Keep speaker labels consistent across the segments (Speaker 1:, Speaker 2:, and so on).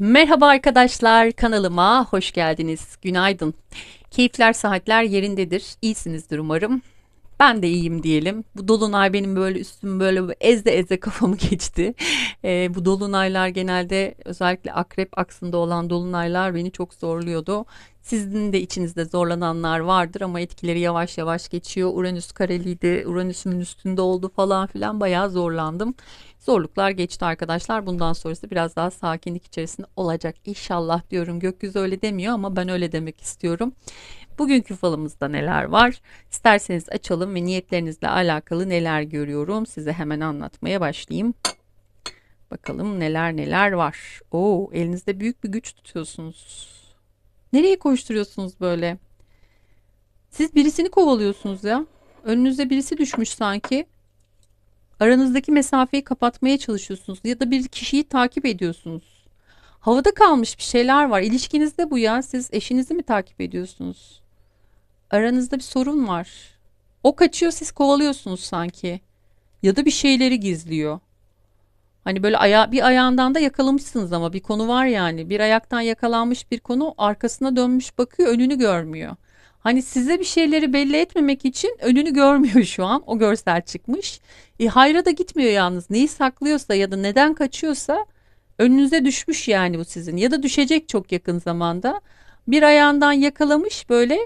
Speaker 1: Merhaba arkadaşlar, kanalıma hoş geldiniz. Günaydın. Keyifler, saatler yerindedir. İyisinizdir umarım. Ben de iyiyim diyelim. Bu dolunay benim böyle üstüm böyle ezde ezde kafamı geçti. Ee, bu dolunaylar genelde özellikle akrep aksında olan dolunaylar beni çok zorluyordu. Sizin de içinizde zorlananlar vardır ama etkileri yavaş yavaş geçiyor. Uranüs kareliydi, Uranüs'ün üstünde oldu falan filan bayağı zorlandım. Zorluklar geçti arkadaşlar. Bundan sonrası biraz daha sakinlik içerisinde olacak inşallah diyorum. Gökyüzü öyle demiyor ama ben öyle demek istiyorum. Bugünkü falımızda neler var? İsterseniz açalım ve niyetlerinizle alakalı neler görüyorum size hemen anlatmaya başlayayım. Bakalım neler neler var. Oo, elinizde büyük bir güç tutuyorsunuz. Nereye koşturuyorsunuz böyle? Siz birisini kovalıyorsunuz ya. Önünüze birisi düşmüş sanki. Aranızdaki mesafeyi kapatmaya çalışıyorsunuz ya da bir kişiyi takip ediyorsunuz. Havada kalmış bir şeyler var. İlişkinizde bu ya. Siz eşinizi mi takip ediyorsunuz? Aranızda bir sorun var. O kaçıyor siz kovalıyorsunuz sanki. Ya da bir şeyleri gizliyor. Hani böyle aya bir ayağından da yakalamışsınız ama bir konu var yani. Bir ayaktan yakalanmış bir konu arkasına dönmüş bakıyor önünü görmüyor. Hani size bir şeyleri belli etmemek için önünü görmüyor şu an. O görsel çıkmış. E, hayra da gitmiyor yalnız. Neyi saklıyorsa ya da neden kaçıyorsa önünüze düşmüş yani bu sizin. Ya da düşecek çok yakın zamanda. Bir ayağından yakalamış böyle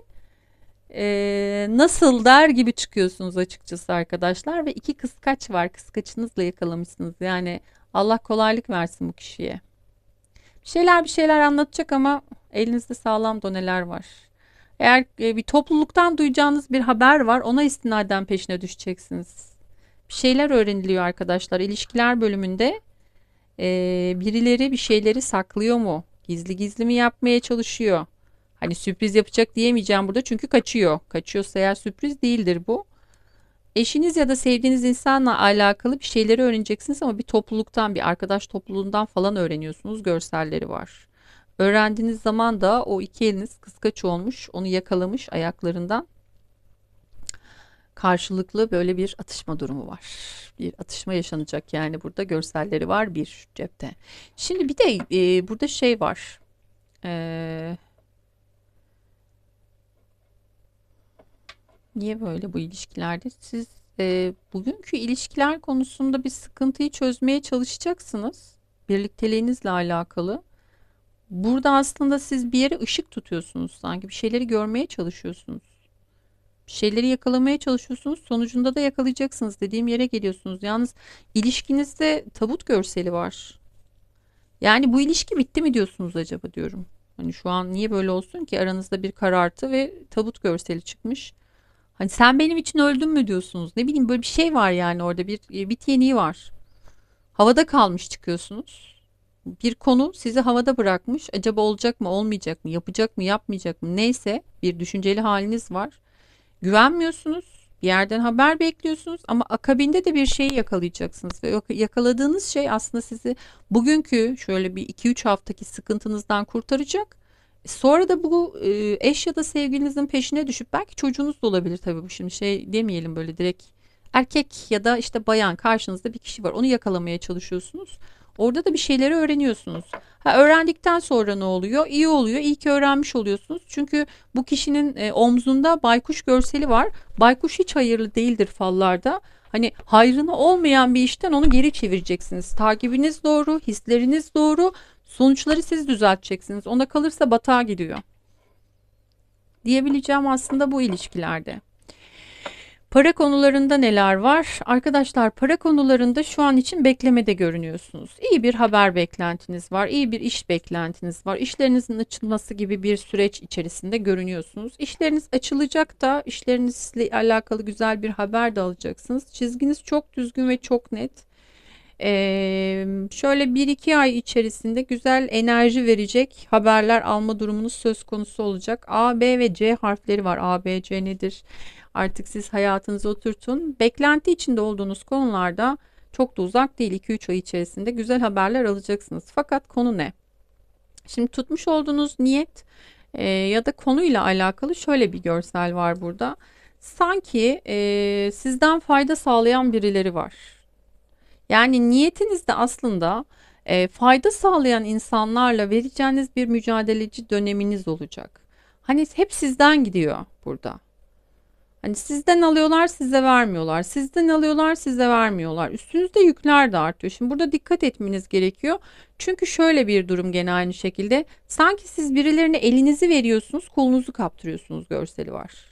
Speaker 1: e, nasıl der gibi çıkıyorsunuz açıkçası arkadaşlar. Ve iki kıskaç var. Kıskaçınızla yakalamışsınız. Yani Allah kolaylık versin bu kişiye. Bir şeyler bir şeyler anlatacak ama elinizde sağlam doneler var. Eğer e, bir topluluktan duyacağınız bir haber var ona istinaden peşine düşeceksiniz. Bir şeyler öğreniliyor arkadaşlar. İlişkiler bölümünde e, birileri bir şeyleri saklıyor mu? Gizli gizli mi yapmaya çalışıyor? Hani sürpriz yapacak diyemeyeceğim burada çünkü kaçıyor. Kaçıyorsa eğer sürpriz değildir bu. Eşiniz ya da sevdiğiniz insanla alakalı bir şeyleri öğreneceksiniz ama bir topluluktan, bir arkadaş topluluğundan falan öğreniyorsunuz. Görselleri var. Öğrendiğiniz zaman da o iki eliniz kıskaç olmuş, onu yakalamış ayaklarından. Karşılıklı böyle bir atışma durumu var. Bir atışma yaşanacak yani burada görselleri var bir cepte. Şimdi bir de e, burada şey var. Eee Niye böyle bu ilişkilerde? Siz e, bugünkü ilişkiler konusunda bir sıkıntıyı çözmeye çalışacaksınız. Birlikteliğinizle alakalı. Burada aslında siz bir yere ışık tutuyorsunuz sanki. Bir şeyleri görmeye çalışıyorsunuz. Bir şeyleri yakalamaya çalışıyorsunuz. Sonucunda da yakalayacaksınız. Dediğim yere geliyorsunuz. Yalnız ilişkinizde tabut görseli var. Yani bu ilişki bitti mi diyorsunuz acaba diyorum. Hani şu an niye böyle olsun ki aranızda bir karartı ve tabut görseli çıkmış. Hani sen benim için öldün mü diyorsunuz. Ne bileyim böyle bir şey var yani orada bir bit yeniği var. Havada kalmış çıkıyorsunuz. Bir konu sizi havada bırakmış. Acaba olacak mı, olmayacak mı, yapacak mı, yapmayacak mı? Neyse bir düşünceli haliniz var. Güvenmiyorsunuz. Bir yerden haber bekliyorsunuz ama akabinde de bir şeyi yakalayacaksınız ve yakaladığınız şey aslında sizi bugünkü şöyle bir 2-3 haftaki sıkıntınızdan kurtaracak Sonra da bu e, eş ya da sevgilinizin peşine düşüp belki çocuğunuz da olabilir tabii bu şimdi şey demeyelim böyle direkt erkek ya da işte bayan karşınızda bir kişi var onu yakalamaya çalışıyorsunuz. Orada da bir şeyleri öğreniyorsunuz. Ha, öğrendikten sonra ne oluyor? İyi oluyor. İyi ki öğrenmiş oluyorsunuz. Çünkü bu kişinin e, omzunda baykuş görseli var. Baykuş hiç hayırlı değildir fallarda. Hani hayrına olmayan bir işten onu geri çevireceksiniz. Takibiniz doğru, hisleriniz doğru. Sonuçları siz düzelteceksiniz. Ona kalırsa batağa gidiyor. Diyebileceğim aslında bu ilişkilerde. Para konularında neler var? Arkadaşlar para konularında şu an için beklemede görünüyorsunuz. İyi bir haber beklentiniz var, iyi bir iş beklentiniz var. İşlerinizin açılması gibi bir süreç içerisinde görünüyorsunuz. İşleriniz açılacak da işlerinizle alakalı güzel bir haber de alacaksınız. Çizginiz çok düzgün ve çok net. Ee, şöyle 1-2 ay içerisinde güzel enerji verecek haberler alma durumunuz söz konusu olacak. A, B ve C harfleri var. A, B, C nedir? Artık siz hayatınızı oturtun. Beklenti içinde olduğunuz konularda çok da uzak değil 2-3 ay içerisinde güzel haberler alacaksınız. Fakat konu ne? Şimdi tutmuş olduğunuz niyet e, ya da konuyla alakalı şöyle bir görsel var burada. Sanki e, sizden fayda sağlayan birileri var. Yani niyetinizde aslında e, fayda sağlayan insanlarla vereceğiniz bir mücadeleci döneminiz olacak. Hani hep sizden gidiyor burada. Hani sizden alıyorlar size vermiyorlar. Sizden alıyorlar size vermiyorlar. Üstünüzde yükler de artıyor. Şimdi burada dikkat etmeniz gerekiyor. Çünkü şöyle bir durum gene aynı şekilde. Sanki siz birilerine elinizi veriyorsunuz kolunuzu kaptırıyorsunuz görseli var.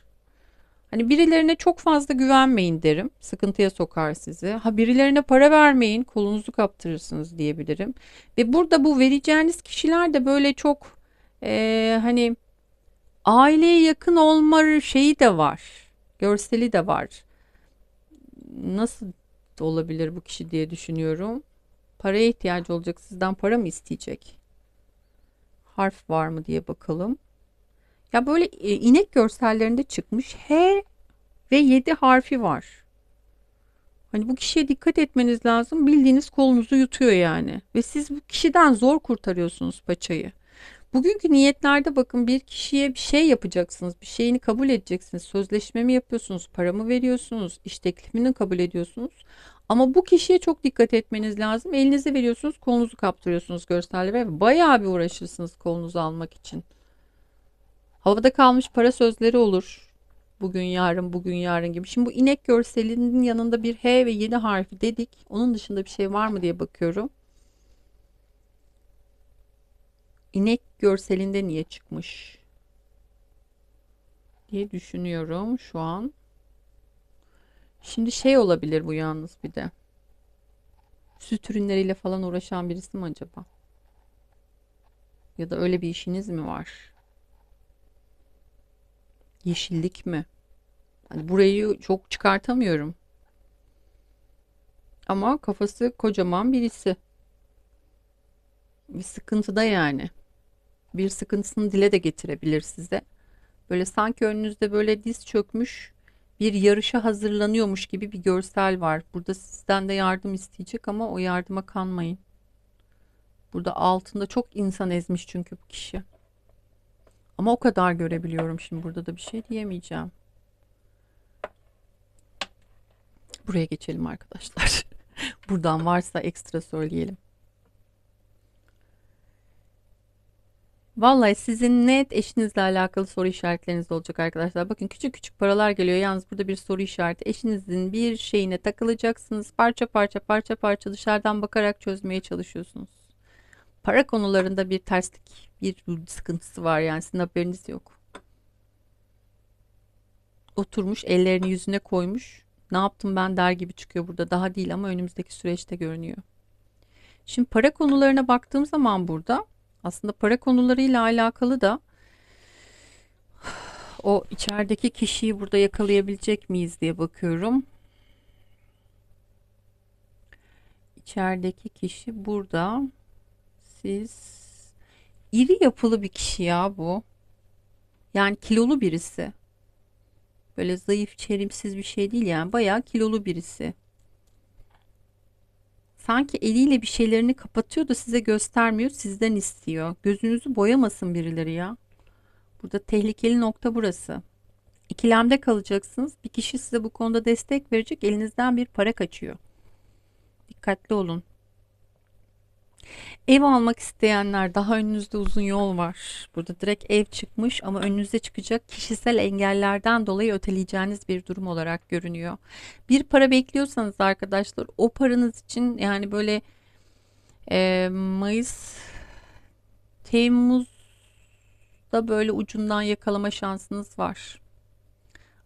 Speaker 1: Hani birilerine çok fazla güvenmeyin derim. Sıkıntıya sokar sizi. Ha birilerine para vermeyin, kolunuzu kaptırırsınız diyebilirim. Ve burada bu vereceğiniz kişiler de böyle çok eee, hani aileye yakın olma şeyi de var. Görseli de var. Nasıl olabilir bu kişi diye düşünüyorum. Paraya ihtiyacı olacak. Sizden para mı isteyecek? Harf var mı diye bakalım. Ya böyle e, inek görsellerinde çıkmış H ve 7 harfi var. Hani bu kişiye dikkat etmeniz lazım. Bildiğiniz kolunuzu yutuyor yani. Ve siz bu kişiden zor kurtarıyorsunuz paçayı. Bugünkü niyetlerde bakın bir kişiye bir şey yapacaksınız. Bir şeyini kabul edeceksiniz. Sözleşme mi yapıyorsunuz? Para mı veriyorsunuz? İş teklifini kabul ediyorsunuz. Ama bu kişiye çok dikkat etmeniz lazım. Elinize veriyorsunuz, kolunuzu kaptırıyorsunuz görselde ve bayağı bir uğraşırsınız kolunuzu almak için. Havada kalmış para sözleri olur. Bugün yarın, bugün yarın gibi. Şimdi bu inek görselinin yanında bir H ve 7 harfi dedik. Onun dışında bir şey var mı diye bakıyorum. İnek görselinde niye çıkmış diye düşünüyorum şu an. Şimdi şey olabilir bu yalnız bir de. Süt ürünleriyle falan uğraşan birisi mi acaba? Ya da öyle bir işiniz mi var? Yeşillik mi? Hani burayı çok çıkartamıyorum. Ama kafası kocaman birisi. Bir sıkıntıda yani. Bir sıkıntısını dile de getirebilir size. Böyle sanki önünüzde böyle diz çökmüş bir yarışa hazırlanıyormuş gibi bir görsel var. Burada sizden de yardım isteyecek ama o yardıma kanmayın. Burada altında çok insan ezmiş çünkü bu kişi. Ama o kadar görebiliyorum şimdi burada da bir şey diyemeyeceğim. Buraya geçelim arkadaşlar. Buradan varsa ekstra söyleyelim. Vallahi sizin net eşinizle alakalı soru işaretleriniz olacak arkadaşlar. Bakın küçük küçük paralar geliyor. Yalnız burada bir soru işareti. Eşinizin bir şeyine takılacaksınız. Parça parça parça parça dışarıdan bakarak çözmeye çalışıyorsunuz. Para konularında bir terslik, bir sıkıntısı var yani sizin haberiniz yok. Oturmuş ellerini yüzüne koymuş. Ne yaptım ben der gibi çıkıyor burada. Daha değil ama önümüzdeki süreçte görünüyor. Şimdi para konularına baktığım zaman burada aslında para konularıyla alakalı da o içerideki kişiyi burada yakalayabilecek miyiz diye bakıyorum. İçerideki kişi burada. Siz iri yapılı bir kişi ya bu. Yani kilolu birisi. Böyle zayıf, çelimsiz bir şey değil yani. Bayağı kilolu birisi. Sanki eliyle bir şeylerini kapatıyor da size göstermiyor, sizden istiyor. Gözünüzü boyamasın birileri ya. Burada tehlikeli nokta burası. İkilemde kalacaksınız. Bir kişi size bu konuda destek verecek. Elinizden bir para kaçıyor. Dikkatli olun. Ev almak isteyenler daha önünüzde uzun yol var. Burada direkt ev çıkmış ama önünüzde çıkacak kişisel engellerden dolayı öteleyeceğiniz bir durum olarak görünüyor. Bir para bekliyorsanız arkadaşlar o paranız için yani böyle e, Mayıs Temmuz'da böyle ucundan yakalama şansınız var.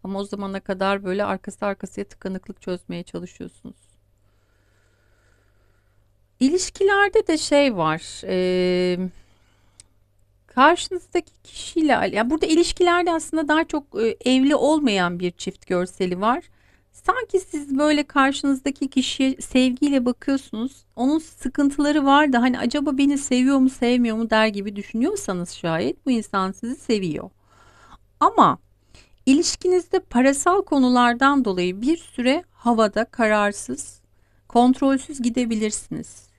Speaker 1: Ama o zamana kadar böyle arkası arkasıya tıkanıklık çözmeye çalışıyorsunuz. İlişkilerde de şey var. E, karşınızdaki kişiyle yani burada ilişkilerde aslında daha çok e, evli olmayan bir çift görseli var. Sanki siz böyle karşınızdaki kişiye sevgiyle bakıyorsunuz. Onun sıkıntıları var da hani acaba beni seviyor mu sevmiyor mu der gibi düşünüyorsanız şayet bu insan sizi seviyor. Ama ilişkinizde parasal konulardan dolayı bir süre havada kararsız, kontrolsüz gidebilirsiniz.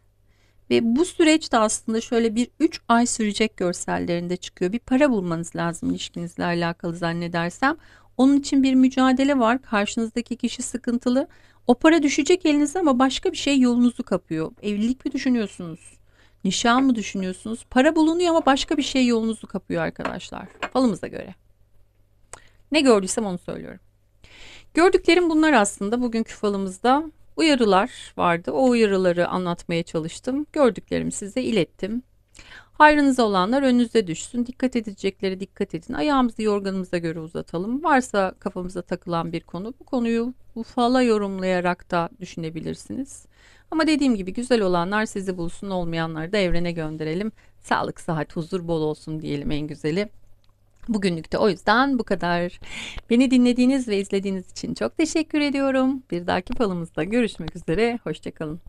Speaker 1: Ve bu süreçte aslında şöyle bir 3 ay sürecek görsellerinde çıkıyor. Bir para bulmanız lazım ilişkinizle alakalı zannedersem. Onun için bir mücadele var. Karşınızdaki kişi sıkıntılı. O para düşecek elinize ama başka bir şey yolunuzu kapıyor. Evlilik mi düşünüyorsunuz? Nişan mı düşünüyorsunuz? Para bulunuyor ama başka bir şey yolunuzu kapıyor arkadaşlar. Falımıza göre. Ne gördüysem onu söylüyorum. Gördüklerim bunlar aslında bugünkü falımızda uyarılar vardı. O uyarıları anlatmaya çalıştım. Gördüklerimi size ilettim. Hayrınıza olanlar önünüze düşsün. Dikkat edecekleri dikkat edin. Ayağımızı yorganımıza göre uzatalım. Varsa kafamıza takılan bir konu bu konuyu bu fala yorumlayarak da düşünebilirsiniz. Ama dediğim gibi güzel olanlar sizi bulsun olmayanları da evrene gönderelim. Sağlık, sıhhat, huzur bol olsun diyelim en güzeli. Bugünlük de o yüzden bu kadar. Beni dinlediğiniz ve izlediğiniz için çok teşekkür ediyorum. Bir dahaki falımızda görüşmek üzere. Hoşçakalın.